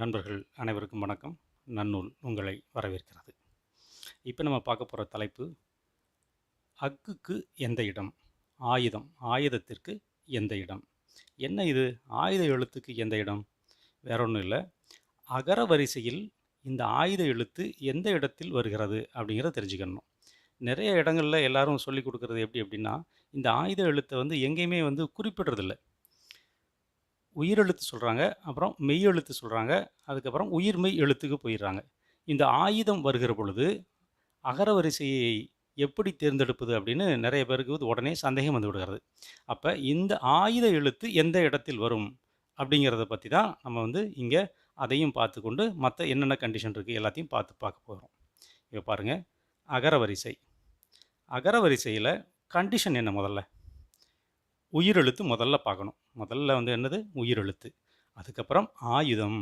நண்பர்கள் அனைவருக்கும் வணக்கம். நன்னூல் உங்களை வரவேற்கிறது. இப்போ நம்ம பார்க்க போகிற தலைப்பு அக்குக்கு எந்த இடம்? ஆயுதம் ஆயுதத்திற்கு எந்த இடம்? என்ன இது? ஆயுத எழுத்துக்கு எந்த இடம்? வேற ஒன்றும் இல்லை. அகர வரிசையில் இந்த ஆயுத எழுத்து எந்த இடத்தில் வருகிறது அப்படிங்கிறத தெரிஞ்சுக்கணும். நிறைய இடங்களில் எல்லாரும் சொல்லி கொடுக்கறது எப்படி அப்படின்னா இந்த ஆயுத எழுத்தை வந்து எங்கேயுமே வந்து குறிப்பிடுறதில்ல. உயிரெழுத்து சொல்கிறாங்க அப்புறம் மெய் எழுத்து சொல்கிறாங்க அதுக்கப்புறம் உயிர்மெய் எழுத்துக்கு போயிடுறாங்க. இந்த ஆயுதம் வருகிற பொழுது அகரவரிசையை எப்படி தேர்ந்தெடுப்பது அப்படின்னு நிறைய பேருக்கு வந்து உடனே சந்தேகம் வந்து விடுகிறது. அப்போ இந்த ஆயுத எழுத்து எந்த இடத்தில் வரும் அப்படிங்கிறத பற்றி தான் நம்ம வந்து இங்கே அதையும் பார்த்துக்கொண்டு மற்ற என்னென்ன கண்டிஷன் இருக்குது எல்லாத்தையும் பார்த்து பார்க்க போகிறோம் இப்போ பாருங்கள் அகரவரிசை அகரவரிசையில் அகர வரிசையில் கண்டிஷன் என்ன முதல்ல? உயிரெழுத்து முதல்ல பார்க்கணும். முதல்ல வந்து என்னது? உயிரெழுத்து. அதுக்கப்புறம் ஆயுதம்.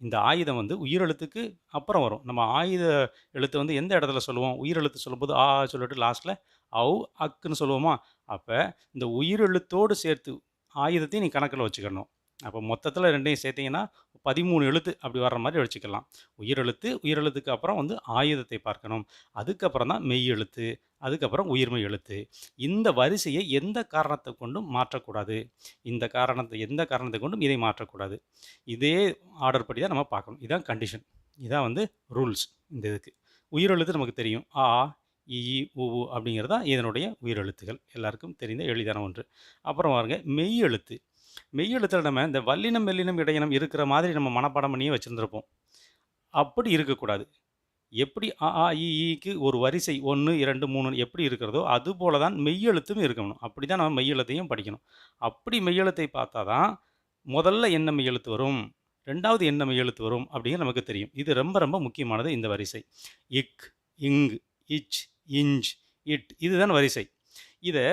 இந்த ஆயுதம் வந்து உயிரெழுத்துக்கு அப்புறம் வரும். நம்ம ஆயுத எழுத்து வந்து எந்த இடத்துல சொல்லுவோம்? உயிரெழுத்து சொல்லும்போது ஆ சொல்லிட்டு லாஸ்ட்டில் அவு அக்குன்னு சொல்லுவோமா? அப்போ இந்த உயிரெழுத்தோடு சேர்த்து ஆயுதத்தையும் நீ கணக்கில் வச்சுக்கணும். அப்போ மொத்தத்தில் ரெண்டையும் சேர்த்தீங்கன்னா பதிமூணு எழுத்து அப்படி வர்ற மாதிரி வச்சுக்கலாம். உயிரெழுத்து உயிரெழுத்துக்கு அப்புறம் வந்து ஆயுதத்தை பார்க்கணும். அதுக்கப்புறம் தான் மெய் எழுத்து அதுக்கப்புறம் உயிர்மை எழுத்து. இந்த வரிசையை எந்த காரணத்தை கொண்டும் மாற்றக்கூடாது? இந்த காரணத்தை எந்த காரணத்தை கொண்டும் இதை மாற்றக்கூடாது? இதே ஆர்டர் படி தான் நம்ம பார்க்கணும். இதுதான் கண்டிஷன் இதான் வந்து ரூல்ஸ் இந்த இதுக்கு. உயிரெழுத்து நமக்கு தெரியும். ஆ இ உ உ அப்படிங்கிறது தான் இதனுடைய உயிரெழுத்துகள். எல்லாருக்கும் தெரிந்த எளிதான ஒன்று. அப்புறம் பாருங்க மெய் எழுத்து. மெய் எழுத்தில் நம்ம இந்த வல்லினம் மெல்லினம் இடையினம் இருக்கிற மாதிரி நம்ம மனப்பாடம் பண்ணியே வச்சுருந்துருப்போம். அப்படி இருக்கக்கூடாது. எப்படி அ ஆ ஒரு வரிசை ஒன்று இரண்டு மூணு எப்படி இருக்கிறதோ அதுபோல தான் மெய்யெழுத்தும் இருக்கணும். அப்படி தான் நம்ம மெய்யெழுத்தையும் படிக்கணும். அப்படி மெய்யெழுத்தை பார்த்தா தான் முதல்ல என்ன மெய்யெழுத்து வரும்? ரெண்டாவது என்ன மெய்யெழுத்து வரும்? அப்படிங்கிறது நமக்கு தெரியும். இது ரொம்ப ரொம்ப முக்கியமானது இந்த வரிசை. இக் இங் இச் இஞ்ச் இட் இதுதான் வரிசை. இதை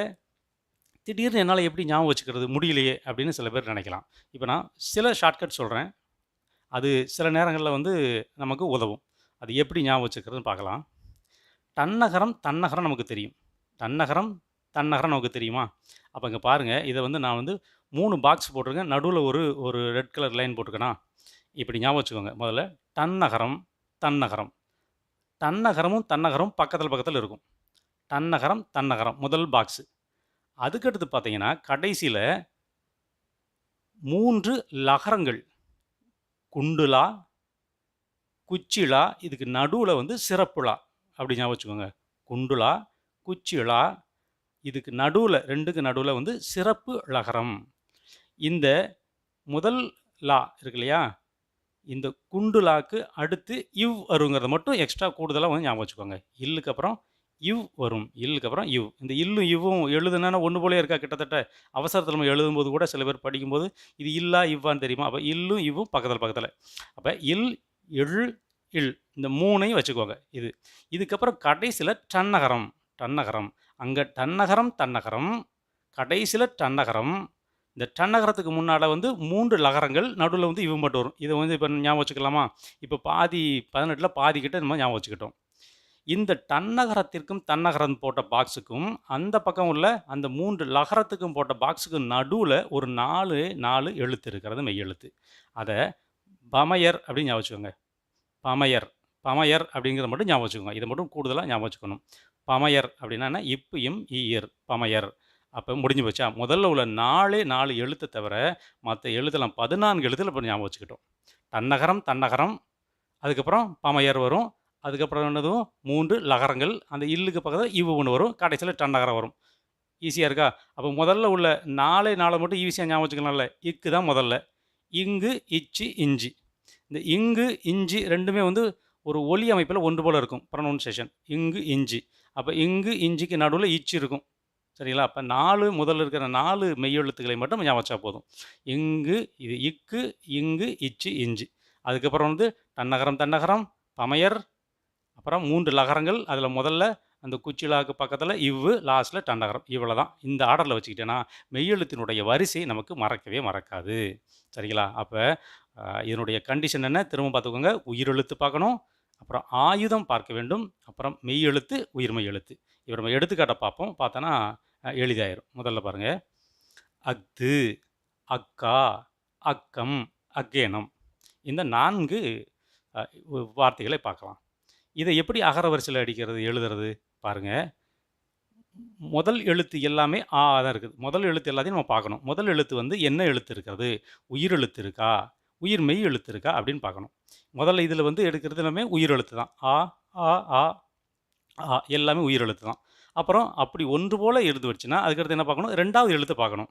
திடீர்னு என்னால் எப்படி ஞாபகம் வச்சுக்கிறது? முடியலையே அப்படின்னு சில பேர் நினைக்கலாம். இப்போ நான் சில ஷார்ட்கட் சொல்கிறேன் அது சில நேரங்களில் வந்து நமக்கு உதவும். அது எப்படி ஞாபகம் வச்சுக்கிறதுன்னு பார்க்கலாம். தன்னகரம் தன்னகரம் நமக்கு தெரியும். தன்னகரம் தன்னகரம் நமக்கு தெரியுமா? அப்போ இங்கே பாருங்கள் இதை வந்து நான் வந்து மூணு பாக்ஸ் போட்டிருக்கேன். நடுவில் ஒரு ஒரு ரெட் கலர் லைன் போட்டிருக்கேனா? இப்படி ஞாபகம் வச்சுக்கோங்க. முதல்ல தன்னகரம் தன்னகரம். தன்னகரமும் தன்னகரமும் பக்கத்தில் பக்கத்தில் இருக்கும். தன்னகரம் தன்னகரம் முதல் பாக்ஸு அதுக்கடுத்து பார்த்தீங்கன்னா கடைசியில் மூன்று லகரங்கள். குண்டுலா குச்சிலா இதுக்கு நடுவில் வந்து சிறப்புலா அப்படி ஞாபகம் வச்சுக்கோங்க. குண்டுலா குச்சிலா இதுக்கு நடுவில் ரெண்டுக்கு நடுவில் வந்து சிறப்பு லகரம். இந்த முதல் லா இருக்கு இல்லையா? இந்த குண்டுலாக்கு அடுத்து இவ் வருங்கிறத மட்டும் எக்ஸ்ட்ரா கூடுதலாக வந்து ஞாபகம் வச்சுக்கோங்க. இல்லுக்கு அப்புறம் இவ் வரும். இல்லுக்கு அப்புறம் இவ். இந்த இல்லும் இவ்வும் எழுதுனா ஒன்று போலே இருக்கா கிட்டத்தட்ட? அவசரத்தில் நம்ம எழுதும்போது கூட சில பேர் படிக்கும்போது இது இல்லா இவ்வான்னு தெரியுமா? அப்போ இல்லும் இவ்வும் பக்கத்தில் பக்கத்தில். அப்போ இல் எள் இல் இந்த மூணையும் வச்சுக்கோங்க. இது. இதுக்கப்புறம் கடைசியில் டன்னகரம் டன்னகரம் அங்கே டன்னகரம் தன்னகரம். கடைசியில் டன்னகரம் இந்த டன்னகரத்துக்கு முன்னால் வந்து மூன்று லகரங்கள் நடுவில் வந்து இவன் மட்டும் வரும். இதை வந்து இப்போ ஞாபகம் வச்சுக்கலாமா? இப்போ பாதி பதினெட்டில் பாதி கிட்ட நம்ம ஞாபகம் வச்சுக்கிட்டோம். இந்த டன்னகரத்திற்கும் தன்னகரம் போட்ட பாக்ஸுக்கும் அந்த பக்கம் உள்ள அந்த மூன்று லகரத்துக்கும் போட்ட பாக்ஸுக்கும் நடுவில் ஒரு நாலு நாலு எழுத்து இருக்கிறது மெய் எழுத்து. அதை பமையர் அப்படின்னு ஞாபகம் வச்சுக்கோங்க. பமையர். பமையர் அப்படிங்கிறத மட்டும் ஞாபகம் வச்சுக்கோங்க. இதை மட்டும் கூடுதலாக ஞாபகம் வச்சுக்கணும். பமையர் அப்படின்னா என்ன? இப்பு இம் ஈயர் பமையர். அப்போ முடிஞ்சு போச்சா? முதல்ல உள்ள நாலே நாலு எழுத்தை தவிர மற்ற எழுத்தெல்லாம் பதினான்கு எழுத்தில் இப்போ ஞாபகம் வச்சுக்கிட்டோம். தன்னகரம் தன்னகரம் அதுக்கப்புறம் பமையர் வரும். அதுக்கப்புறம் என்னதும்? மூன்று லகரங்கள். அந்த இல்லுக்கு பக்கத்தில் இவு ஒன்று வரும். கடைசியில் டன்னகரம் வரும். ஈஸியாக இருக்கா? அப்போ முதல்ல உள்ள நாலே நாளை மட்டும் ஈஸியாக ஞாபகம் வச்சுக்கலாம்ல. இக்கு தான் முதல்ல. இங்கு இச்சி இஞ்சி. இந்த இங்கு இஞ்சி ரெண்டுமே வந்து ஒரு ஒலி அமைப்பில் ஒன்று போல் இருக்கும் ப்ரொனவுன்சேஷன் இங்கு இஞ்சி. அப்போ இங்கு இஞ்சிக்கு நடுவில் இச்சி இருக்கும். சரிங்களா? அப்போ நாலு முதல்ல இருக்கிற நாலு மெய்யெழுத்துக்களை மட்டும் ஞாபகம் போதும். இங்கு இது இக்கு இங்கு இச்சு இஞ்சி. அதுக்கப்புறம் வந்து தன்னகரம் தன்னகரம் பமையர் அப்புறம் மூன்று லகரங்கள் அதில் முதல்ல அந்த குச்சிலாக்கு பக்கத்தில் இவ்வு லாஸ்ட்டில் டண்டகரம். இவ்வளோ தான் இந்த ஆர்டரில் வச்சுக்கிட்டேன்னா மெய்யெழுத்தினுடைய வரிசை நமக்கு மறக்கவே மறக்காது. சரிங்களா? அப்போ இதனுடைய கண்டிஷன் என்ன? திரும்ப பார்த்துக்கோங்க. உயிரெழுத்து பார்க்கணும். அப்புறம் ஆயுதம் பார்க்க வேண்டும். அப்புறம் மெய் எழுத்து உயிர்மெய் எழுத்து. இப்போ நம்ம எடுத்துக்காட்ட பார்ப்போம். பார்த்தோன்னா எளிதாயிரும். முதல்ல பாருங்கள் அஃது அக்கா அக்கம் அக்கேனம் இந்த நான்கு வார்த்தைகளை பார்க்கலாம். இதை எப்படி அகர வரிசையில் அடிக்கிறது, எழுதுறது? பாருங்கள் முதல் எழுத்து எல்லாமே ஆ தான் இருக்குது. முதல் எழுத்து எல்லாத்தையும் நம்ம பார்க்கணும். முதல் எழுத்து வந்து என்ன எழுத்து இருக்கிறது? உயிர் எழுத்து இருக்கா? உயிர் மெய் எழுத்து இருக்கா? அப்படின்னு பார்க்கணும். முதல்ல இதில் வந்து எடுக்கிறது எல்லாமே உயிர் எழுத்து தான். ஆ, ஆ, ஆ, ஆ எல்லாமே உயிர் எழுத்து தான். அப்புறம் அப்படி ஒன்று போல் எழுத்து வச்சுன்னா அதுக்கடுத்து என்ன பார்க்கணும்? ரெண்டாவது எழுத்து பார்க்கணும்.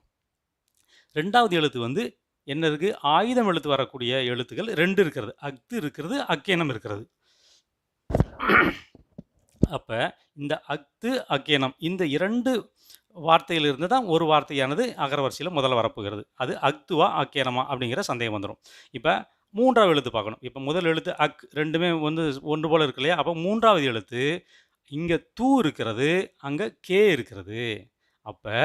ரெண்டாவது எழுத்து வந்து என்ன இருக்குது ஆயுதம் எழுத்து வரக்கூடிய எழுத்துக்கள் ரெண்டு இருக்கிறது. அஃது இருக்கிறது, அக்கேனம் இருக்கிறது. அப்போ இந்த அக்து அக்கேனம் இந்த இரண்டு வார்த்தையிலிருந்து தான் ஒரு வார்த்தையானது அகரவரிசையில் முதல்ல வரப்போகிறது. அது அக்துவா அக்கேனமா அப்படிங்கிற சந்தேகம் வந்துடும் இப்போ மூன்றாவது எழுத்து பார்க்கணும். இப்போ முதல் எழுத்து அக் ரெண்டுமே வந்து ஒன்று போல் இருக்கு இல்லையா? அப்போ மூன்றாவது எழுத்து இங்கே தூ இருக்கிறது, அங்கே கே இருக்கிறது. அப்போ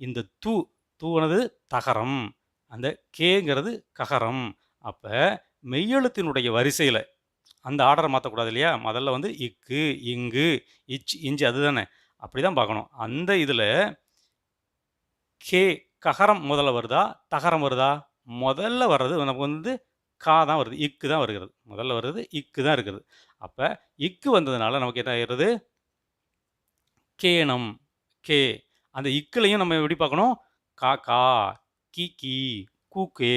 இந்த தூ தூனது தகரம். அந்த கேங்கிறது ககரம். அப்போ மெய்யெழுத்தினுடைய வரிசையில் அந்த ஆர்டரை மாற்றக்கூடாது இல்லையா? முதல்ல வந்து இக்கு, இங்கு, இச், இஞ்சி அதுதானே. அப்படிதான் பார்க்கணும். அந்த இதில் கே ககரம் முதல்ல வருதா? தகரம் வருதா? முதல்ல வர்றது நமக்கு வந்து கா தான் வருது. இக்கு தான் வருகிறது. முதல்ல வருது இக்கு தான் இருக்குது. அப்போ இக்கு வந்ததுனால நமக்கு என்ன ஆகிறது கேனம், கே. அந்த இக்குலையும் நம்ம எப்படி பார்க்கணும்? கா, கா, கி, கி, கூ கே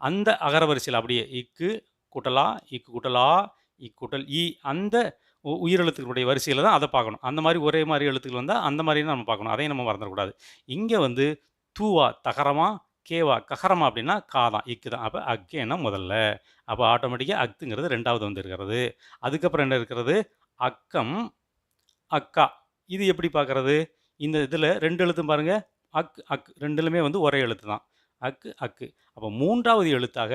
அந்த அகரவரிசையில் அப்படியே இக்கு கூட்டலா இக்கு கூட்டலா ஆ, இ அந்த உ உயிரெழுத்துக்களுடைய வரிசையில் தான் அதை பார்க்கணும். அந்த மாதிரி ஒரே மாதிரி எழுத்துக்கள் வந்தால் அந்த மாதிரி தான் நம்ம பார்க்கணும். அதையும் நம்ம மறந்துடக்கூடாது இங்கே வந்து தூவா தகரமா, கேவா ககரமா அப்படின்னா கா தான். இக்கு தான். அப்போ அக்கேன்னா முதல்ல. அப்போ ஆட்டோமேட்டிக்காக அக்துங்கிறது ரெண்டாவது வந்து இருக்கிறது. அதுக்கப்புறம் என்ன இருக்கிறது? அக்கம், அக்கா. இது எப்படி பார்க்குறது இந்த இதில் ரெண்டு எழுத்தும் பாருங்கள் அக், அக் ரெண்டுலுமே வந்து ஒரே எழுத்து தான். அக்கு, அக்கு. அப்போ மூன்றாவது எழுத்தாக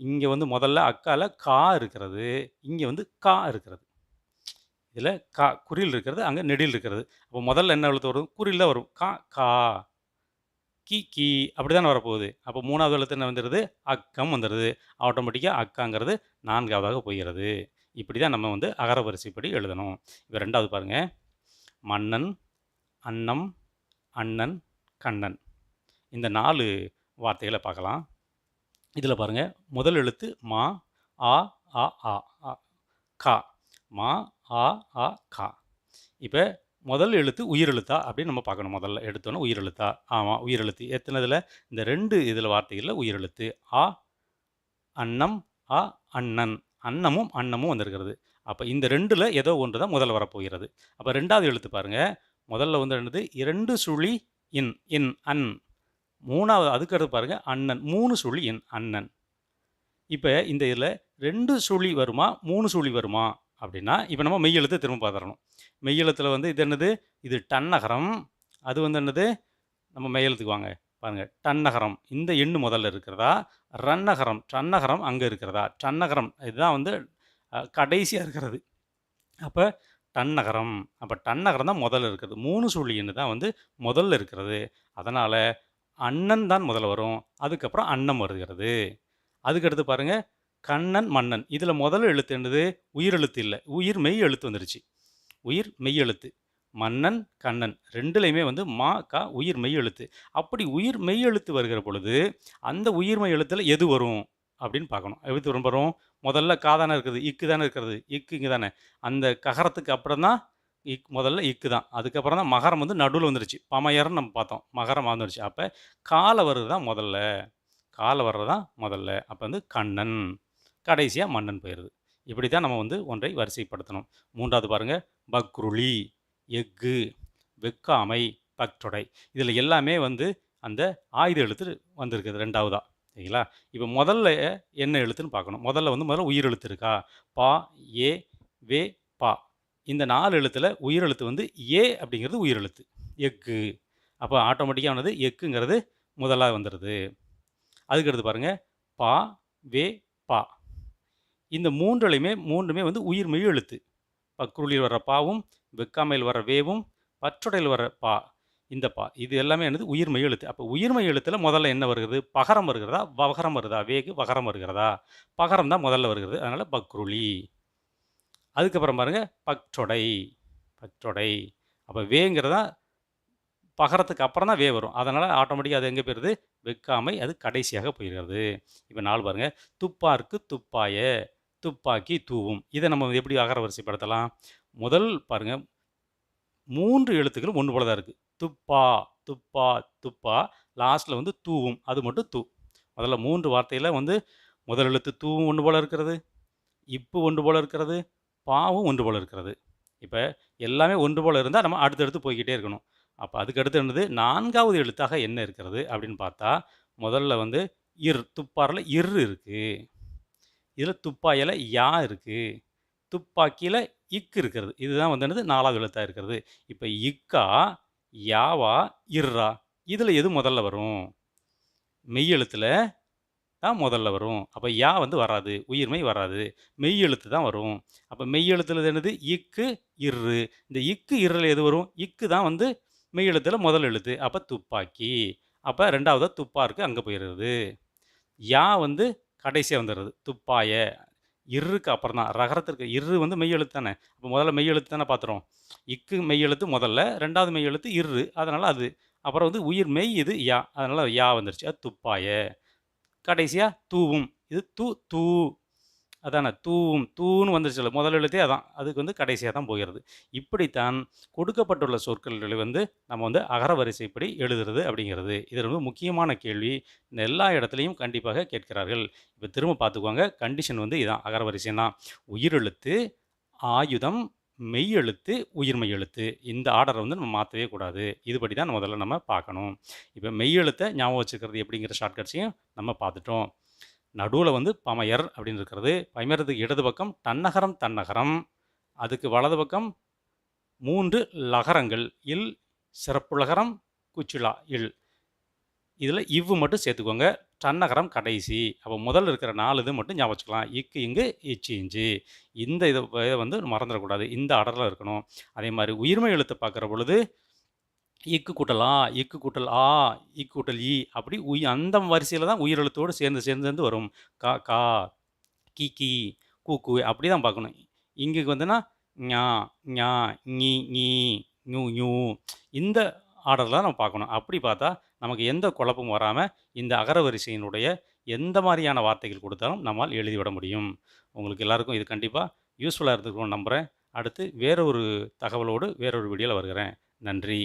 இங்கே வந்து முதல்ல அக்கால கா இருக்கிறது. இங்கே வந்து கா இருக்கிறது. இதில் கா குறியில் இருக்கிறது. அங்கே நெடில் இருக்கிறது. அப்போ முதல்ல என்ன எழுத்து வரும்? குரில் தான் வரும். கா, கா. கி, கி அப்படிதானே வரப்போகுது. அப்போ மூணாவது எழுத்து என்ன வந்துடுது அக்கம் வந்துடுது ஆட்டோமேட்டிக்காக அக்காங்கிறது நான்காவதாக போகிறது. இப்படி தான் நம்ம வந்து அகரவரிசைப்படி எழுதணும். இப்போ ரெண்டாவது பாருங்கள் மன்னன், அன்னம், அண்ணன், கண்ணன். இந்த நாலு வார்த்தைகளை பார்க்கலாம். இதில் பாருங்கள் முதல் எழுத்து மா, ஆ, அ, ஆ, அ, கா. மா, ஆ, ஆ, கா. இப்போ முதல் எழுத்து உயிரெழுத்தா அப்படின்னு நம்ம பார்க்கணும் முதல்ல. எடுத்தோன்னே உயிரெழுத்தா ஆமாம் உயிரெழுத்து எத்தனைதில் இந்த ரெண்டு இதில் வார்த்தைகளில் உயிரெழுத்து ஆ, அன்னம், அ, அண்ணன். அன்னமும், அன்னமும் வந்திருக்கிறது. அப்போ இந்த ரெண்டில் ஏதோ ஒன்று தான் முதல்ல வரப்போகிறது. அப்போ ரெண்டாவது எழுத்து பாருங்கள் முதல்ல வந்து என்னது? 2 சுழி இன், இன், அன். மூணாவது அதுக்கு அடுத்து பாருங்க அண்ணன். மூணு சுழி எண் அண்ணன். இப்போ இந்த இதில் ரெண்டு சுழி வருமா? மூணு சுழி வருமா? அப்படின்னா, இப்போ நம்ம மெய் திரும்ப பார்த்துடணும் மெய்யெழுத்தில் வந்து இது என்னது? இது டன்னகரம். அது வந்து என்னது? நம்ம மெய் எழுத்துக்கு வாங்க. பாருங்கள் டன்னகரம். இந்த எண்ணு முதல்ல இருக்கிறதா? ரன்னகரம். டன்னகரம் அங்கே இருக்கிறதா? டன்னகரம் இதுதான் வந்து கடைசியாக இருக்கிறது. அப்போ டன்னகரம். அப்போ டன்னகரம் தான் முதல்ல இருக்கிறது. மூணு சுழி எண்ணு தான் வந்து முதல்ல இருக்கிறது. அதனால் அண்ணன் தான் முதல்ல வரும். அதுக்கப்புறம் அன்னம் வருகிறது. அதுக்கு அடுத்து பாருங்க. கண்ணன், மன்னன். இதில் முதல் எழுத்து என்னது? உயிர் எழுத்து இல்லை உயிர் மெய் எழுத்து வந்துருச்சு. உயிர் மெய் எழுத்து. மன்னன், கண்ணன் ரெண்டுலையுமே வந்து மா, கா உயிர் மெய் எழுத்து. அப்படி உயிர் மெய் எழுத்து வருகிற பொழுது, அந்த உயிர் மெய் எது வரும்? அப்படின்னு பார்க்கணும். எப்படி வரும் வரும்? முதல்ல கா தானே இருக்குது. இக்கு தானே இருக்கிறது. இக்கு இங்கே தானே. அந்த ககரத்துக்கு அப்புறம் தான் இக் முதல்ல இக்கு தான். அதுக்கப்புறம் தான் மகரம் வந்து நடுவில் வந்துருச்சு. பமையர்னு நம்ம பார்த்தோம். மகரம் வந்துருச்சு. அப்போ காலை வர்றது தான் முதல்ல. காலை வர்றது தான் முதல்ல. அப்போ வந்து கண்ணன். கடைசியாக மன்னன் போயிடுது இப்படி தான் நம்ம வந்து ஒன்றை வரிசைப்படுத்தணும். மூன்றாவது பாருங்கள் பக்ருளி, எஃகு, வெக்காமை, பற்றொடை. இதில் எல்லாமே வந்து அந்த ஆயுத எழுத்து வந்திருக்குது ரெண்டாவதா சரிங்களா? இப்போ முதல்ல என்ன எழுத்துன்னு பார்க்கணும். முதல்ல வந்து முதல்ல உயிர் எழுத்து இருக்கா? பா, ஏ, வே, பா. இந்த நாலு எழுத்தில் உயிர் எழுத்து வந்து ஏ அப்படிங்கிறது உயிர் எழுத்து. அப்போ ஆட்டோமேட்டிக்காக ஆட்டோமேட்டிக்கா எக்குங்கிறது முதலாக வந்துடுது அதுக்கு அடுத்து பாருங்க. பா, வே, பா. இந்த 3லயுமே 3மே வந்து உயிர் மெய் எழுத்து. பக்ருளியில் வர்ற பாவும், வெக்காமையில் வர்ற வேவும், பற்றுடையில் வர்ற பா. இந்த பா. இது எல்லாமே என்னது? உயிர் மெய் எழுத்து. அப்போ உயிர் மெய் முதல்ல என்ன வருகிறது? பகரம் வருகிறதா? வகரம் வருதா? வேகு வகரம் வருகிறதா? பகரம் தான் முதல்ல வருகிறது. அதனால் பக்ருளி. அதுக்கப்புறம் பாருங்கள் பற்றொடை, பற்றொடை. அப்போ வேங்கிறதா பகரத்துக்கு அப்புறம் தான் வே வரும். அதனால் ஆட்டோமேட்டிக்காக அது எங்கே போயிருது? வெக்காமை அது கடைசியாக போயிருக்கிறது. இப்போ நாலு பாருங்கள் துப்பாருக்கு துப்பாய துப்பாக்கி தூவும். இதை நம்ம எப்படி அகர வரிசைப்படுத்தலாம் முதல் பாருங்க மூன்று எழுத்துக்கள் ஒன்று போல தான் இருக்குது துப்பா துப்பா துப்பா லாஸ்ட்டில் வந்து தூவும். அது மட்டும் தூ. முதல்ல மூன்று வார்த்தையில் வந்து முதல் எழுத்து தூவும் ஒன்று போல இருக்கிறது. இப்பு ஒன்று போல இருக்கிறது. பாவும் ஒன்று போல் இருக்கிறது. இப்போ எல்லாமே ஒன்று போல் இருந்தால் நம்ம அடுத்தடுத்து போய்கிட்டே இருக்கணும். அப்போ அதுக்கடுத்து என்னது? நான்காவது எழுத்தாக என்ன இருக்கிறது அப்படின்னு பார்த்தா முதல்ல வந்து இர் துப்பாரில் இர் இருக்குது இதில் துப்பாயில் யா இருக்குது துப்பாக்கியில் இக்கு இருக்கிறது. இதுதான் வந்து என்னது? நாலாவது எழுத்தாக இருக்கிறது. இப்போ இக்கா யாவா இர்ரா இதில் எது முதல்ல வரும்? மெய் எழுத்தில் தான் முதல்ல வரும். அப்போ யா வந்து வராது உயிர்மை வராது. மெய் எழுத்து தான் வரும். அப்போ மெய் எழுத்துல என்னது? இக்கு இரு இந்த இக்கு இருல எது வரும்? இக்கு தான் வந்து மெய் எழுத்தில் முதல் எழுத்து. அப்போ துப்பாக்கி. அப்போ ரெண்டாவது துப்பாருக்கு அங்கே போயிடுறது யா வந்து கடைசியாக வந்துடுறது துப்பாய. இருக்கு அப்புறம் தான். ரகரத்திற்கு இரு வந்து மெய் எழுத்து தானே? அப்போ முதல்ல மெய் எழுத்து தானே பார்த்துறோம் இக்கு மெய் எழுத்து முதல்ல ரெண்டாவது மெய் எழுத்து இரு அதனால் அது. அப்புறம் வந்து உயிர் மெய் இது யா. அதனால் யா வந்துருச்சு. அது துப்பாய. கடைசியாக தூவும். இது தூ தூ. அதானே தூவும் தூன்னு வந்துருச்சுல முதல் எழுத்தே அதான். அதுக்கு வந்து கடைசியாக தான் போகிறது. இப்படித்தான் கொடுக்கப்பட்டுள்ள சொற்களை வந்து நம்ம வந்து அகர வரிசைப்படி எழுதுறது அப்படிங்கிறது. இது ரொம்ப முக்கியமான கேள்வி. இந்த எல்லா இடத்துலையும் கண்டிப்பாக கேட்கிறார்கள். இப்போ திரும்ப பார்த்துக்கோங்க. கண்டிஷன் வந்து இதான். அகர வரிசைன்னா உயிரெழுத்து ஆயுதம் மெய் எழுத்து உயிர்மெய் எழுத்து. இந்த ஆர்டரை வந்து நம்ம மாற்றவே கூடாது. இதுபடி தான் முதல்ல நம்ம பார்க்கணும். இப்போ மெய் எழுத்தை ஞாபகம் வச்சுக்கிறது எப்படிங்கிற ஷார்ட்கட்ஸையும் நம்ம பார்த்துட்டோம். நடுவில் வந்து பமையர் அப்படின்னு இருக்கிறது. பமையறதுக்கு இடது பக்கம் தன்னகரம் தன்னகரம். அதுக்கு வலது பக்கம் மூன்று லகரங்கள். இல் சிறப்புலகரம் குச்சிலா இல். இதில் இவ்வு மட்டும் சேர்த்துக்கோங்க சன்னகரம் கடைசி. அப்போ முதல் இருக்கிற நாலு இது மட்டும் ஞாபகம் வச்சுக்கலாம். இக்கு இங்கு இச்சு இஞ்சு. இந்த இதை இதை வந்து மறந்துடக்கூடாது. இந்த அடரில் இருக்கணும். அதே மாதிரி உயிர்மை எழுத்து பார்க்குற பொழுது இக்கு கூட்டல் ஆ இக்கு கூட்டல் ஆ இக்கு கூட்டல் ஈ அப்படி உய் அந்த வரிசையில் தான் உயிரெழுத்தோடு சேர்ந்து சேர்ந்து சேர்ந்து வரும். கா கா கி கி கூ கூ அப்படி தான் பார்க்கணும். இங்கே வந்துன்னா ஞா ஞா ஞி ஞூ ஞூ. இந்த ஆர்டரில் தான் நம்ம பார்க்கணும். அப்படி பார்த்தா நமக்கு எந்த குழப்பமும் வராமல் இந்த அகர வரிசையினுடைய எந்த மாதிரியான வார்த்தைகள் கொடுத்தாலும் நம்மால் எழுதிவிட முடியும். உங்களுக்கு எல்லாருக்கும் இது கண்டிப்பாக யூஸ்ஃபுல்லாக இருந்துக்கணும்னு நம்புகிறேன் அடுத்து வேற ஒரு தகவலோடு வேறொரு வீடியோவில் வருகிறேன். நன்றி.